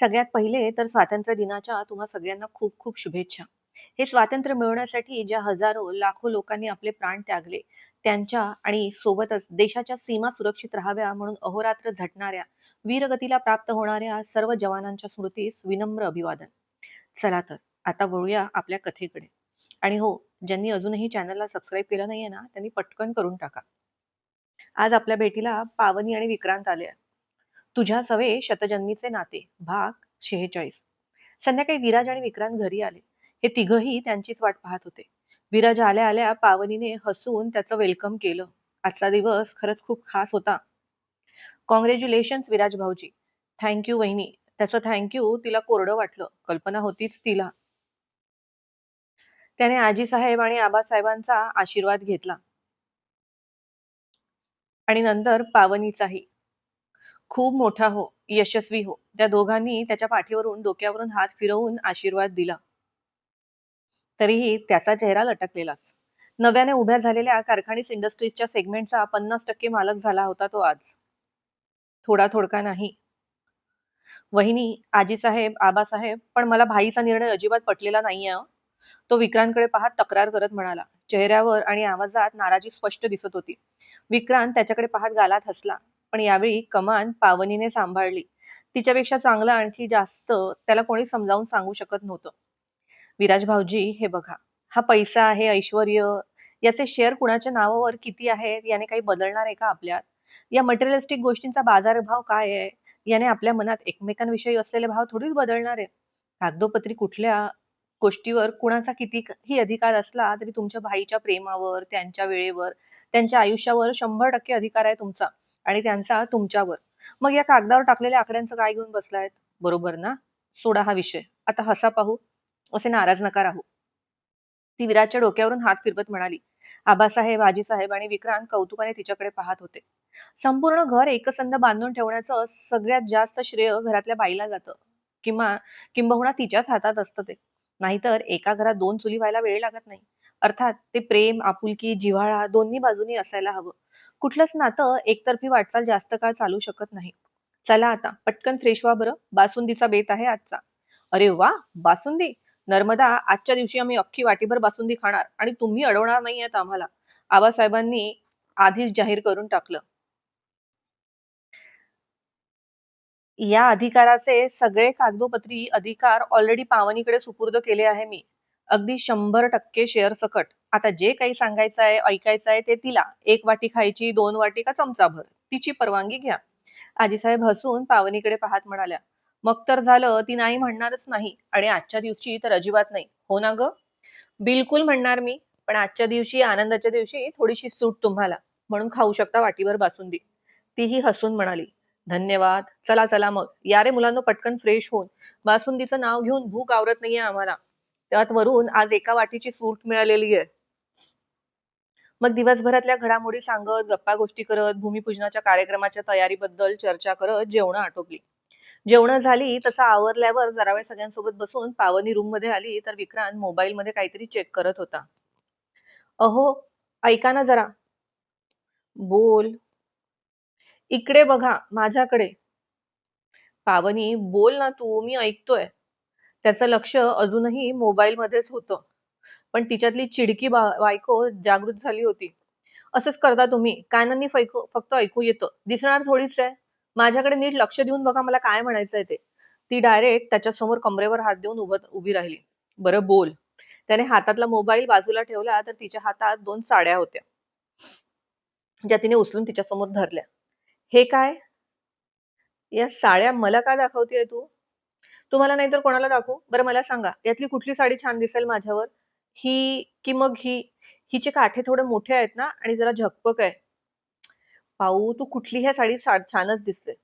सगळ्यात पहिले तर स्वातंत्र्य दिनाच्या तुम्हा सगळ्यांना खूप खूप शुभेच्छा. हे स्वातंत्र्य मिळवण्यासाठी ज्या हजारो, लाखो लोकांनी आपले प्राण त्यागले, त्यांच्या आणि सोबतच देशाच्या सीमा सुरक्षित राहाव्या म्हणून अहोरात्र झटणाऱ्या, वीरगतीला प्राप्त होणाऱ्या सर्व जवानांच्या स्मृतीस विनम्र अभिवादन. चला तर, आता वळूया आपल्या कथेकडे. आणि हो, ज्यांनी अजूनही चॅनलला सबस्क्राईब केलं नाहीये ना, त्यांनी पटकन करून टाका. आज आपल्या भेटीला पावनी आणि विक्रांत आले आहे. तुझ्या सवे शतजन्मीचे नाते भाग शेहेचाळीस. संध्याकाळी विराज आणि विक्रांत घरी आले. हे तिघही त्यांचीच वाट पाहत होते. विराज आल्या आल्या पावनीने हसून त्याचं वेलकम केलं. आजचा दिवस खरंच खूप खास होता. कॉंग्रॅच्युलेशन विराज भाऊजी. थँक्यू वहिनी. त्याचं थँक्यू तिला कोरडं वाटलं. कल्पना होतीच तिला. त्याने आजी साहेब आणि आबासाहेबांचा आशीर्वाद घेतला. आणि नंतर पावनीचाही. खूप मोठा हो यशस्वी हो. त्या दोघांनी त्याच्या पाठीवरून डोक्यावरून हात फिरवून आशीर्वाद दिला. तरीही त्याचा चेहरा लटकलेलाच नव्याने उभ्या झालेल्या कारखानीस इंडस्ट्रीजच्या सेगमेंटचा पन्नास टक्के मालक झाला होता तो आज. थोडा थोडका नाही. वहिनी आजीसाहेब आबासाहेब पण मला भाईचा निर्णय अजिबात पटलेला नाहीये तो विक्रांतकडे पाहत तक्रार करत म्हणाला. चेहऱ्यावर आणि आवाजात नाराजी स्पष्ट दिसत होती. विक्रांत त्याच्याकडे पाहत गालात हसला. पण यावेळी कमान पावनीने सांभाळली. तिच्यापेक्षा चांगलं आणखी जास्त त्याला कोणी समजावून सांगू शकत नव्हतं. विराज भाऊजी हे बघा हा पैसा आहे ऐश्वर याचे शेअर कुणाच्या नावावर किती आहेत याने काही बदलणार आहे का आपल्यात? या मटेरियलिस्टिक गोष्टींचा बाजारभाव काय आहे याने आपल्या मनात एकमेकांविषयी असलेले भाव थोडीच बदलणार आहे कागदोपत्री कुठल्या गोष्टीवर कुणाचा कितीही अधिकार असला तरी तुमच्या भाईच्या प्रेमावर त्यांच्या वेळेवर त्यांच्या आयुष्यावर शंभर टक्के अधिकार आहे तुमचा. आणि त्यांचा तुमच्यावर. मग या कागदावर टाकलेल्या आकड्यांचं काय घेऊन बसलायत? बरोबर ना? सोडा हा विषय. आता हसा पाहू. असे नाराज नका राहू. ती विराजच्या डोक्यावरून हात फिरवत म्हणाली आबासाहेब आजीसाहेब आणि विक्रांत कौतुकाने तिच्याकडे पाहत होते. संपूर्ण घर एकसंध बांधून ठेवण्याचं सगळ्यात जास्त श्रेय घरातल्या बाईला जातं. किंवा किंबहुना तिच्याच हातात असतं ते. नाहीतर एका घरात दोन चुली व्हायला वेळ लागत नाही. अर्थात ते प्रेम आपुलकी जिव्हाळा दोन्ही बाजूनी असायला हवं. कुठलंच नातं एकतर्फी वाटचाल जास्त काळ चालू शकत नाही. चला आता पटकन फ्रेश व्हा बरं. बासुंदीचा बेत आहे आजचा. अरे वा बासुंदी! नर्मदा आजच्या दिवशी आम्ही अख्खी वाटीभर बासुंदी खाणार आणि तुम्ही अडवणार नाही आहेत आम्हाला. आबासाहेबांनी आधीच जाहीर करून टाकलं. या अधिकाराचे सगळे कागदोपत्री अधिकार ऑलरेडी पावनीकडे सुपूर्द केले आहे मी. अगदी शंभर टक्के शेअर सकट. आता जे काही सांगायचं आहे ऐकायचं आहे ते तिला. एक वाटी खायची दोन वाटी का चमचाभर. तिची परवानगी घ्या. आजीसाहेब हसून पावनीकडे पाहत म्हणाल्या मग तर झालं ती नाही म्हणणारच नाही. आणि आजच्या दिवशी तर अजिबात नाही. हो ना ग? बिलकुल म्हणणार मी. पण आजच्या दिवशी आनंदाच्या दिवशी थोडीशी सूट तुम्हाला. म्हणून खाऊ शकता वाटीवर बासुंदी. तीही हसून म्हणाली धन्यवाद. चला चला मग. या रे मुलांना पटकन फ्रेश होऊन. बासुंदीचं नाव घेऊन भूक आवरत नाहीये आम्हाला. त्यात वरून आज एका वाटीची सूट मिळालेली आहे. मग दिवसभरातल्या घडामोडी सांगत गप्पा गोष्टी करत भूमिपूजनाच्या कार्यक्रमाच्या तयारीबद्दल चर्चा करत जेवण आटोपली. जेवण झाली तसं आवरल्यावर जरा वेळ सगळ्यांसोबत बसून पावनी रूममध्ये आली तर विक्रांत मोबाईल मध्ये काहीतरी चेक करत होता. अहो ऐका ना जरा. बोल. इकडे बघा माझ्याकडे. पावनी बोल ना तू मी ऐकतोय. त्याचं लक्ष अजूनही मोबाईल मध्येच होतं. पण तिच्यातली चिडकी बायको जागृत झाली होती. असंच करता तुम्ही. कानांनी फक्त ऐकू येतं. दिसणार थोडीच आहे. माझ्याकडे नीट लक्ष देऊन बघा मला काय म्हणायचंय ते. ती डायरेक्ट त्याच्यासमोर कमरेवर हात देऊन उभं उभी राहिली. बरं बोल. त्याने हातातला मोबाईल बाजूला ठेवला तर तिच्या हातात दोन साड्या होत्या. ज्या तिने उचलून तिच्या समोर धरल्या. हे काय? या साड्या मला का दाखवतेय तू? तुम्हाला नाहीतर कोणाला दाखवू? बरं मला सांगा. यातली कुठली साडी छान दिसेल माझ्यावर? ही की मग ही? हिचे काठे थोडे मोठे आहेत ना आणि जरा झकपक आहे. पाऊ तू कुठली ह्या साडी छानच दिसते.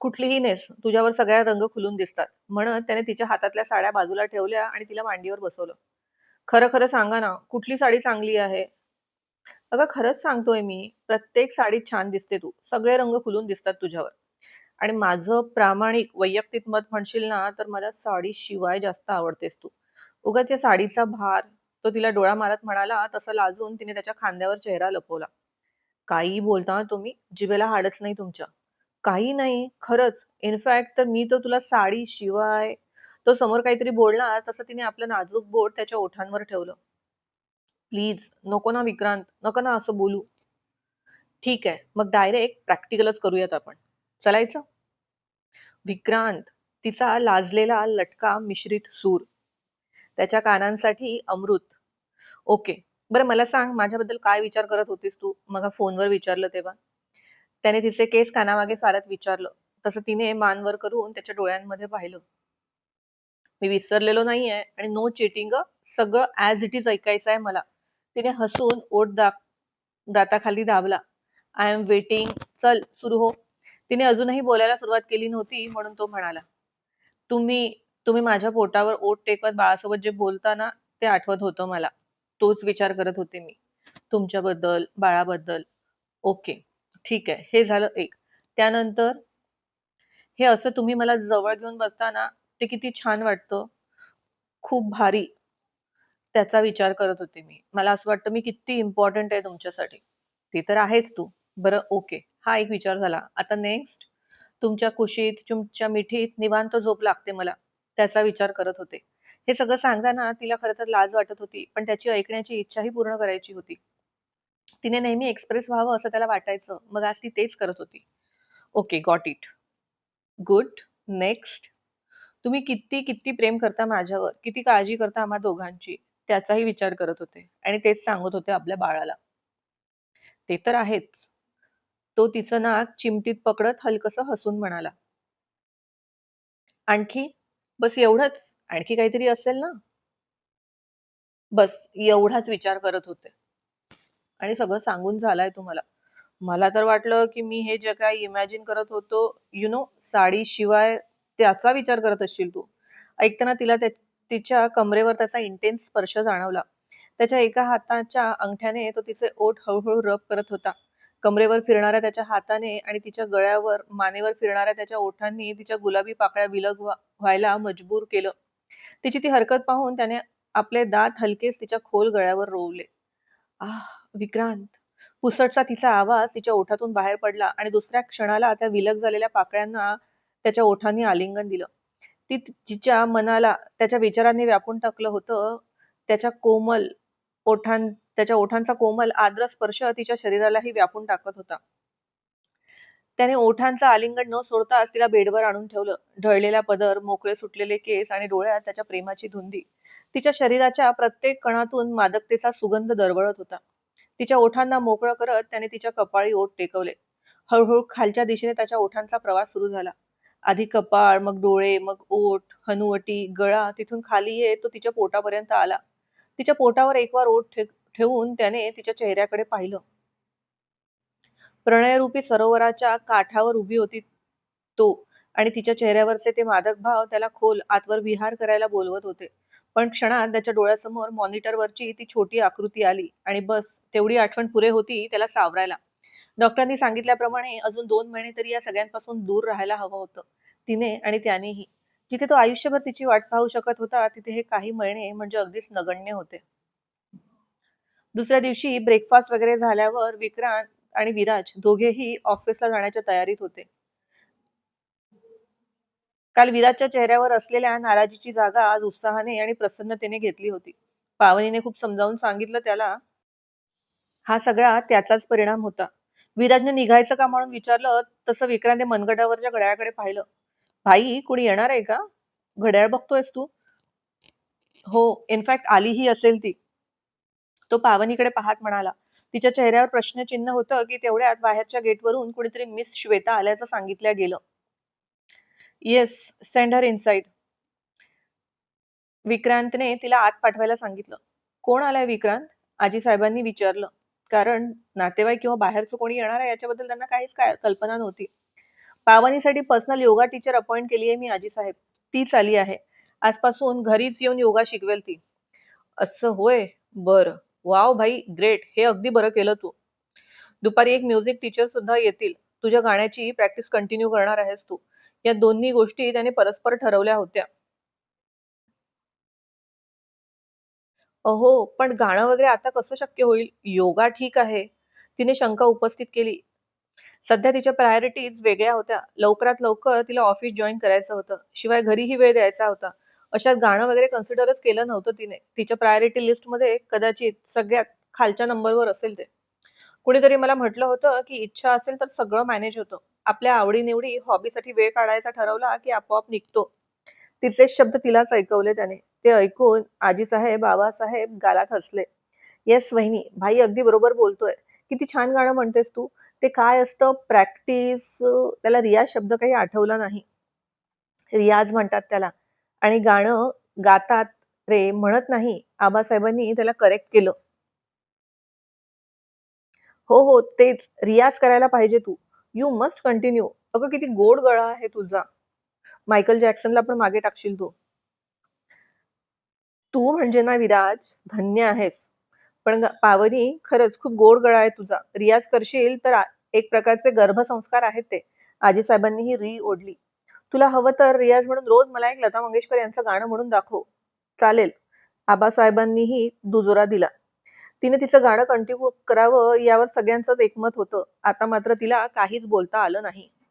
कुठलीही नेस. तुझ्यावर सगळ्या रंग खुलून दिसतात. म्हणत त्याने तिच्या हातातल्या साड्या बाजूला ठेवल्या आणि तिला मांडीवर बसवलं. खरं खरं सांगा ना कुठली साडी चांगली आहे? अगं खरंच सांगतोय मी. प्रत्येक साडीत छान दिसते तू. सगळे रंग खुलून दिसतात तुझ्यावर. आणि माझं प्रामाणिक वैयक्तिक मत म्हणशील ना तर मला साडी शिवाय जास्त आवडतेस तू. उगाच या साडीचा भार तो तिला डोळा मारत म्हणाला तसं लाजून तिने त्याच्या खांद्यावर चेहरा लपवला. काही बोलता तुम्ही जिभेला हाडच नाही तुमच्या. काही नाही खरंच. इनफॅक्ट तर मी तर तुला साडी शिवाय तो समोर काहीतरी बोलणार तसं तिने आपलं नाजूक बोट त्याच्या ओठांवर ठेवलं. प्लीज नको ना विक्रांत नको ना असं बोलू. ठीक आहे मग डायरेक्ट प्रॅक्टिकलच करूयात आपण. चलायचं? विक्रांत तिचा लाजलेला लटका मिश्रित सूर. त्याच्या कानांसाठी अमृत. ओके बरं मला सांग माझ्याबद्दल काय विचार करत होतीस तू? मग फोनवर विचारलं तेव्हा. त्याने तिचे केस कानामागे सारत विचारलं. तसं तिने मानवर करून त्याच्या डोळ्यांमध्ये पाहिलं. मी विसरलेलो नाहीये आणि नो चिटिंग सगळं ऍज इट इज ऐकायचं आहे मला. तिने हसून ओट दा दाताखाली दाबला. आय एम वेटिंग चल सुरू हो. तिने अजूनही बोलायला सुरुवात केली नव्हती म्हणून तो म्हणाला तुम्ही तुम्ही माझ्या पोटावर ओट टेकवत बाळासोबत जे बोलता ना ते आठवत होतं मला. तोच विचार करत होते मी. तुमच्याबद्दल बाळाबद्दल. ओके ठीक आहे. हे झालं एक. त्यानंतर हे असं तुम्ही मला जवळ घेऊन बसताना ते किती छान वाटतं. खूप भारी. त्याचा विचार करत होते मी. मला असं वाटतं मी किती इम्पॉर्टंट आहे तुमच्यासाठी. ते तर आहेच तू. बरं ओके. हा एक विचार झाला. आता नेक्स्ट तुमच्या कुशीत तुमच्या मिठीत निवांत झोप लागते मला त्याचा विचार करत होते. हे सगळं सांगताना तिला खरं तर लाज वाटत होती पण त्याची ऐकण्याची इच्छाही पूर्ण करायची होती. तिने नेहमी एक्सप्रेस व्हावं असं त्याला वाटायचं मग आज ती तेच करत होती. Okay got it good next तुम्ही किती किती प्रेम करता माझ्यावर किती काळजी करता आम्हा दोघांची त्याचाही विचार करत होते. आणि तेच सांगत होते आपल्या बाळाला. ते तर आहेच. तो तिचं नाक चिमटीत पकडत हलकस हसून म्हणाला. आणखी? बस एवढंच? आणखी काहीतरी असेल ना? बस एवढाच विचार करत होते. आणि सगळं सांगून झालाय तुम्हाला. मला तर वाटलं की मी हे जे काय इमॅजिन करत होतो यु नो साडी शिवाय त्याचा विचार करत असशील तू. ऐकताना तिला तिच्या कमरेवर त्याचा इंटेन्स स्पर्श जाणवला. त्याच्या एका हाताच्या अंगठ्याने तो तिचे ओठ हळूहळू रब करत होता. कमरेवर फिरणाऱ्या त्याच्या हाताने आणि तिच्या गळ्यावर मानेवर फिरणाऱ्या त्याच्या ओठांनी तिच्या गुलाबी पाकळ्या विलग व्हायला मजबूर केलं. तिची ती हरकत पाहून त्याने आपले दात हलकेच तिच्या खोल गळ्यावर रोवले. आह विक्रांत! पुसटचा तिचा आवाज तिच्या ओठातून बाहेर पडला आणि दुसऱ्या क्षणाला त्या विलग झालेल्या पाकळ्यांना त्याच्या ओठांनी आलिंगन दिलं. ती तिच्या मनाला त्याच्या विचारांनी व्यापून टाकलं होतं त्याच्या कोमल ओठां त्याच्या ओठांचा कोमल आद्र स्पर्श तिच्या शरीरालाही व्यापून टाकत होता. त्याने ओठांचा आलिंगन न सोडताच तिला बेडवर आणून ठेवलं. ढळलेला पदर मोकळे सुटलेले केस आणि डोळ्यात त्याच्या प्रेमाची धुंदी. तिच्या शरीराच्या प्रत्येक कणातून मादकतेचा सुगंध दरवळत होता. तिच्या ओठांना मोकळं करत त्याने तिच्या कपाळी ओठ टेकवले. हळूहळू खालच्या दिशेने त्याच्या ओठांचा प्रवास सुरू झाला. आधी कपाळ मग डोळे मग ओठ हनुवटी गळा तिथून खाली येत तो तिच्या पोटापर्यंत आला. तिच्या पोटावर एक वार ओठ ठेवून त्याने तिच्या चेहऱ्याकडे पाहिलं. प्रणयरूपी सरोवराच्या काठावर उभी होती तो आणि तिच्या चेहऱ्यावरचे ते मादक भाव त्याला खोल आतवर विहार करायला बोलवत होते. पण क्षणात त्याच्या डोळ्यासमोर मॉनिटरवरची ती छोटी आकृती आली आणि बस तेवढी आठवण पुरे होती त्याला सावरायला. डॉक्टरांनी सांगितल्याप्रमाणे अजून दोन महिने तरी या सगळ्यांपासून दूर राहायला हवं होतं तिने आणि त्यानेही. जिथे तो आयुष्यभर तिची वाट पाहू शकत होता तिथे हे काही महिने म्हणजे अगदीच नगण्य होते. दुसऱ्या दिवशी ब्रेकफास्ट वगैरे झाल्यावर विक्रांत आणि विराज दोघेही ऑफिसला जाण्याच्या तयारीत होते. काल विराजच्या चेहऱ्यावर असलेल्या नाराजीची जागा आज उत्साहाने आणि प्रसन्नतेने घेतली होती. पावनीने खूप समजावून सांगितलं त्याला हा सगळा त्याचाच परिणाम होता. विराजने निघायचं का म्हणून विचारलं तसं विक्रांतने मनगटावरच्या घड्याळाकडे पाहिलं. भाई कुणी येणार आहे का? घड्याळ बघतोयस तू? हो इनफॅक्ट आलीही असेल ती. तो पावनीकडे पाहत म्हणाला तिच्या चेहऱ्यावर प्रश्नचिन्ह होतं की तेवढ्यात बाहेरच्या गेटवरून कुणीतरी मिस श्वेता आल्याचं सांगितलं गेलं. येस सेंड हर इनसाइड विक्रांतने तिला आत पाठवायला सांगितलं. कोण आलाय विक्रांत? आजी साहेबांनी विचारलं. कारण नातेवाईक किंवा बाहेरचं कोणी येणार आहे याच्याबद्दल त्यांना काहीच काय कल्पना नव्हती. पावनीसाठी पर्सनल योगा टीचर अपॉइंट केली आहे मी आजी साहेब तीच आली आहे. आजपासून घरीच येऊन योगा शिकवेल ती. असं होय? बरं. वाव भाई ग्रेट हे अगदी बरं केलं तू. दुपारी एक म्युझिक टीचर सुद्धा येतील. तुझ्या गाण्याची प्रॅक्टिस कंटिन्यू करणार आहेस तू. या दोन्ही गोष्टी त्याने परस्पर ठरवल्या होत्या. अहो पण गाणं वगैरे आता कसं शक्य होईल? योगा ठीक आहे. तिने शंका उपस्थित केली. सध्या तिच्या प्रायोरिटीज वेगळ्या होत्या. लवकरात लवकर तिला ऑफिस जॉईन करायचं होतं. शिवाय घरीही वेळ द्यायचा होता. अशा गाणं वगैरे कन्सिडरच केलं नव्हतं तिने. तिच्या प्रायोरिटी लिस्टमध्ये कदाचित सगळ्यात खालच्या नंबरवर असेल ते. कुणीतरी मला म्हटलं होतं की इच्छा असेल तर सगळं मॅनेज होतं. आपल्या आवडीनिवडी हॉबीसाठी वेळ काढायचा ठरवला की आपोआप निघतो. तिचेच शब्द तिलाच ऐकवले त्याने. ते ऐकून आजीसाहेब बाबासाहेब गालात हसले. येस वहिनी भाई अगदी बरोबर बोलतोय. किती छान गाणं म्हणतेस तू. ते काय असतं? प्रॅक्टिस त्याला रियाज शब्द काही आठवला नाही. रियाज म्हणतात त्याला. आणि गाणं गातात रे म्हणत नाही आबासाहेबांनी त्याला करेक्ट केलं. हो हो तेच. रियाज करायला पाहिजे तू. यू मस्ट कंटिन्यू अगं किती गोड गळा आहे तुझा. मायकल जॅक्सनला पण मागे टाकशील तू. तू म्हणजे ना विराज धन्य आहेस. पण पावनी खरंच खूप गोड गळा आहे तुझा. रियाज करशील तर एक प्रकारचे गर्भसंस्कार आहेत ते. आजी साहेबांनी ही री ओढली. तुला हवं तर रियाज म्हणून रोज मला एक लता मंगेशकर यांचं गाणं म्हणून दाखव. चालेल. आबासाहेबांनीही दुजोरा दिला. तिने तिचं गाणं कंटिन्यू करावं यावर सगळ्यांचंच एकमत होतं. आता मात्र तिला काहीच बोलता आलं नाही.